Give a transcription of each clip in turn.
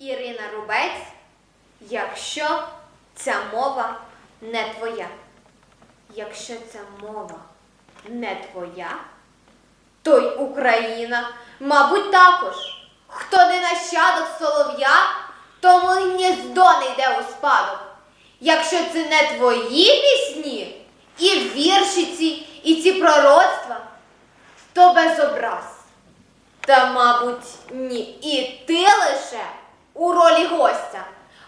Ірина Рубець, якщо ця мова не твоя. Якщо ця мова не твоя, то й Україна, мабуть, також. Хто не нащадок солов'я, тому й гніздо не йде у спадок. Якщо це не твої пісні, і вірші ці, і ці пророцтва, то без образ. Та, мабуть, ні. І ти лише у ролі гостя.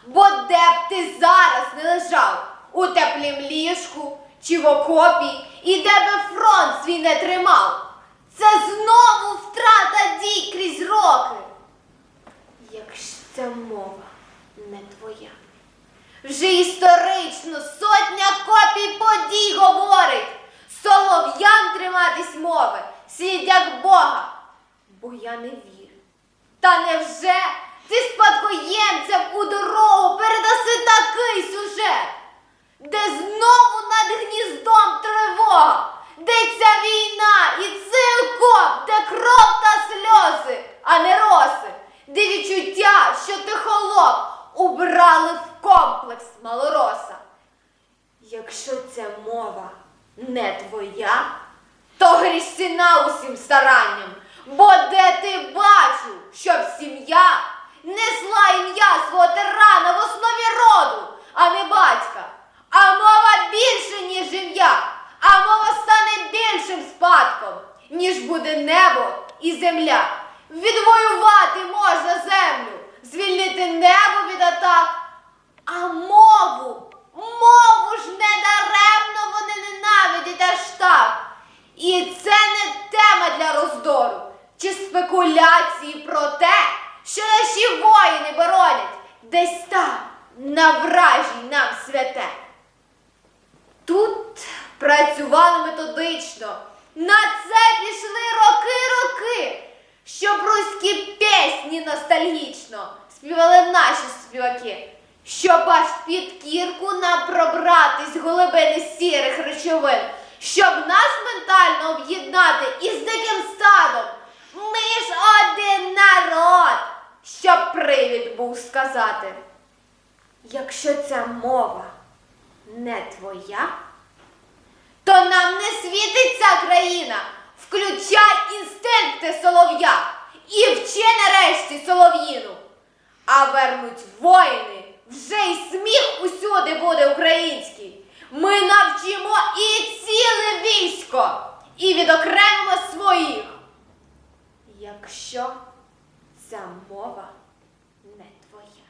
Бо де б ти зараз не лежав у теплім ліжку чи в окопі, і де би фронт свій не тримав. Це знову втрата дій крізь роки. Якщо ця мова не твоя. Вже історично сотня копій подій говорить. Солов'ям триматись мови, слід як Бога. Бо я не вірю. Та невже ти спадкоємцям у дорогу передаси такий сюжет, де знову над гніздом тривога, де ця війна і окоп, де кров та сльози, а не роси, де відчуття, що ти холоп, убрали в комплекс малороса. Якщо ця мова не твоя, то гріш ціна усім старанням, бо де ти бачив, щоб сім'я несла ім'я свого тирана в основі роду, а не батька. А мова більше, ніж ім'я, а мова стане більшим спадком, буде небо і земля. Відвоювати можна землю, звільнити небо від атак, а мову, мову ж не даремно вони ненавидять аж так. І це не тема для роздору чи спекуляції про те, що наші воїни боронять десь там, на вражій нам святе. Тут працювали методично, на це пішли роки-роки, щоб руські пісні ностальгічно співали наші співаки, щоб аж під кірку нам пробратись глибини сірих речовин, щоб нас ментально об'єднати із диким стадом. Ми ж один народ, щоб привід був сказати. Якщо ця мова не твоя, то нам не світить ця країна. Включай інстинкти солов'я і вчи нарешті солов'їну. А вернуть воїни, вже й сміх усюди буде український. Ми навчимо і ціле військо, і відокремимо своїх. Якщо ця мова не твоя.